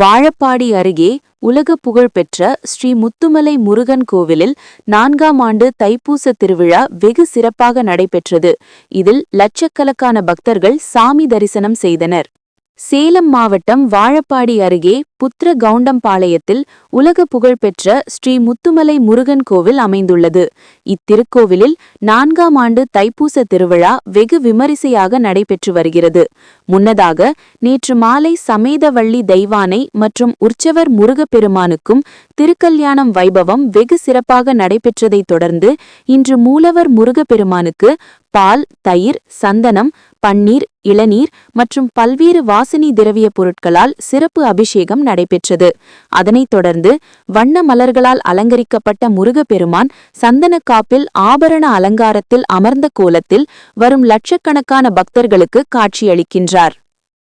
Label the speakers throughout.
Speaker 1: வாழப்பாடி அருகே உலக புகழ்பெற்ற ஸ்ரீ முத்துமலை முருகன் கோவிலில் நான்காம் ஆண்டு தைப்பூச திருவிழா வெகு சிறப்பாக நடைபெற்றது. இதில் லட்சக்கணக்கான பக்தர்கள் சாமி தரிசனம் செய்தனர். சேலம் மாவட்டம் வாழப்பாடி அருகே புத்திர கவுண்டம்பாளையத்தில் உலக புகழ்பெற்ற ஸ்ரீ முத்துமலை முருகன் கோவில் அமைந்துள்ளது. இத்திருக்கோவிலில் நான்காம் ஆண்டு தைப்பூச திருவிழா வெகு விமரிசையாக நடைபெற்று வருகிறது. முன்னதாக நேற்று மாலை சமேதவள்ளி தெய்வானை மற்றும் உற்சவர் முருகப்பெருமானுக்கும் திருக்கல்யாணம் வைபவம் வெகு சிறப்பாக நடைபெற்றதைத் தொடர்ந்து இன்று மூலவர் முருகப்பெருமானுக்கு பால் தயிர் சந்தனம் பன்னீர் இளநீர் மற்றும் பல்வேறு வாசனை திரவிய பொருட்களால் சிறப்பு அபிஷேகம் நடைபெற்றது. அதனைத் தொடர்ந்து வண்ண மலர்களால் அலங்கரிக்கப்பட்ட முருகப்பெருமான் சந்தன காப்பில் ஆபரண அலங்காரத்தில் அமர்ந்த கோலத்தில் வரும் லட்சக்கணக்கான பக்தர்களுக்கு காட்சியளிக்கின்றார்.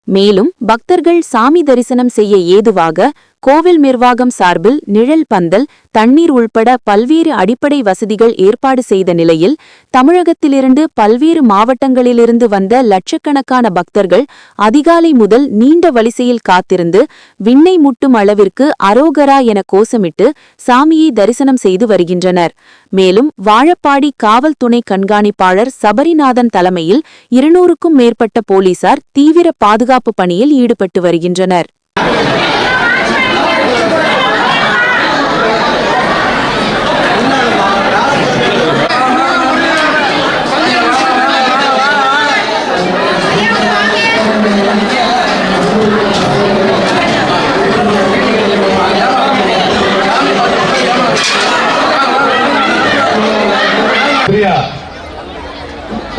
Speaker 1: மேலும் பக்தர்கள் சாமி தரிசனம் செய்ய ஏதுவாக கோவில் நிர்வாகம் சார்பில் நிழல் பந்தல் தண்ணீர் உள்பட பல்வேறு அடிப்படை வசதிகள் ஏற்பாடு செய்த நிலையில் தமிழகத்திலிருந்து பல்வேறு மாவட்டங்களிலிருந்து வந்த லட்சக்கணக்கான பக்தர்கள் அதிகாலை முதல் நீண்ட வரிசையில் காத்திருந்து விண்ணை முட்டும் அளவிற்கு அரோகரா என கோஷமிட்டு சாமியை தரிசனம் செய்து வருகின்றனர். மேலும் வாழப்பாடி காவல் துணை கண்காணிப்பாளர் சபரிநாதன் தலைமையில் இருநூறுக்கும் மேற்பட்ட போலீசார் தீவிர பாதுகாப்பு பணியில் ஈடுபட்டு வருகின்றனர்.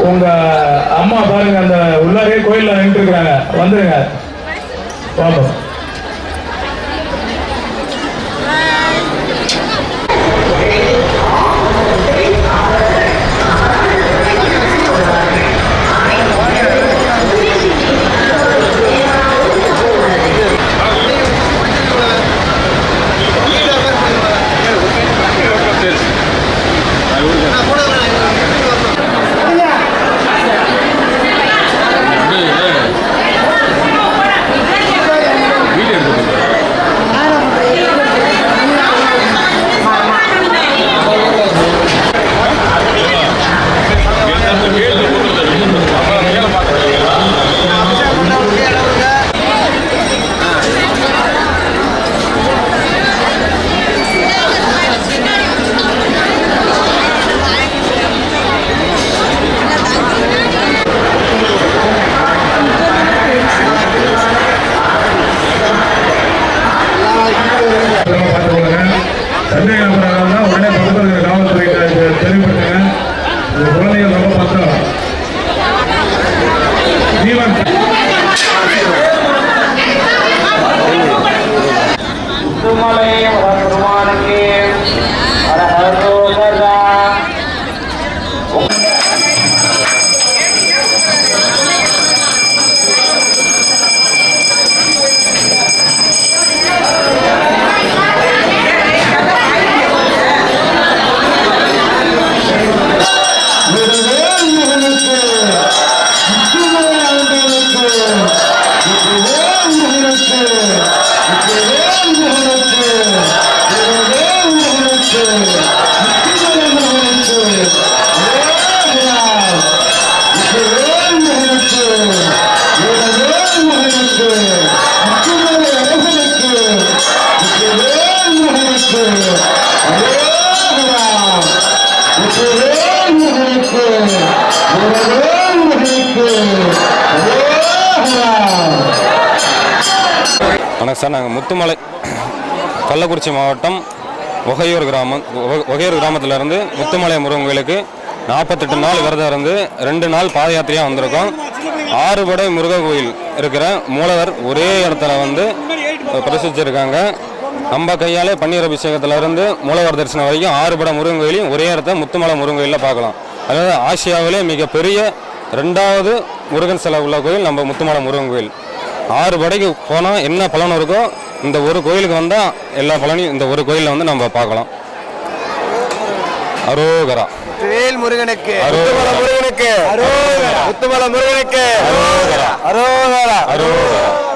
Speaker 2: உங்க அம்மா பாருங்க அந்த உள்ளாரே கோயில்ல நின்று இருக்கிறாங்க. வந்துருங்க. பாப்போம் சந்தேகம் இருந்தா உடனே பக்கத்துல இருக்கிற காவல்துறையிட்ட தெ- தெளிவுபடுத்துங்க. இந்த குழந்தைகள் ரொம்ப பத்திரம். ஜீவன்
Speaker 3: திருமலை
Speaker 4: சார் நாங்கள் முத்துமலை கள்ளக்குறிச்சி மாவட்டம் ஒகையூர் கிராமம் ஒகையூர் கிராமத்திலேருந்து முத்துமலை முருகன் கோயிலுக்கு நாற்பத்தெட்டு நாள் விரதம் இருந்து ரெண்டு நாள் பாத யாத்திரையாக வந்திருக்கோம். ஆறுபடை முருகன் கோயில் இருக்கிற மூலவர் ஒரே இடத்துல வந்து பிரசிச்சிருக்காங்க நம்ம கையாலே பன்னீர் அபிஷேகத்திலிருந்து மூலவர் தரிசனம் வரைக்கும் ஆறுபடை முருகன் கோயிலையும் ஒரே இடத்த முத்துமலை முருகன் கோயிலில் பார்க்கலாம். அதாவது ஆசியாவிலே மிகப்பெரிய ரெண்டாவது முருகன் செலவு உள்ள கோயில் நம்ம முத்துமலை முருகன் கோயில். ஆறு படைக்கு போனால் என்ன பலன் இருக்கோ இந்த ஒரு கோயிலுக்கு வந்தால் எல்லா பலனையும் இந்த ஒரு கோயிலில் வந்து நம்ம பார்க்கலாம். அரோகரா.
Speaker 5: வேல் முருகனுக்கு.
Speaker 4: அரோகரா.
Speaker 5: முருகனுக்கு முத்துமலை முருகனுக்கு.
Speaker 4: அரோகரா.
Speaker 5: அரோகரா.
Speaker 4: அரோகரா.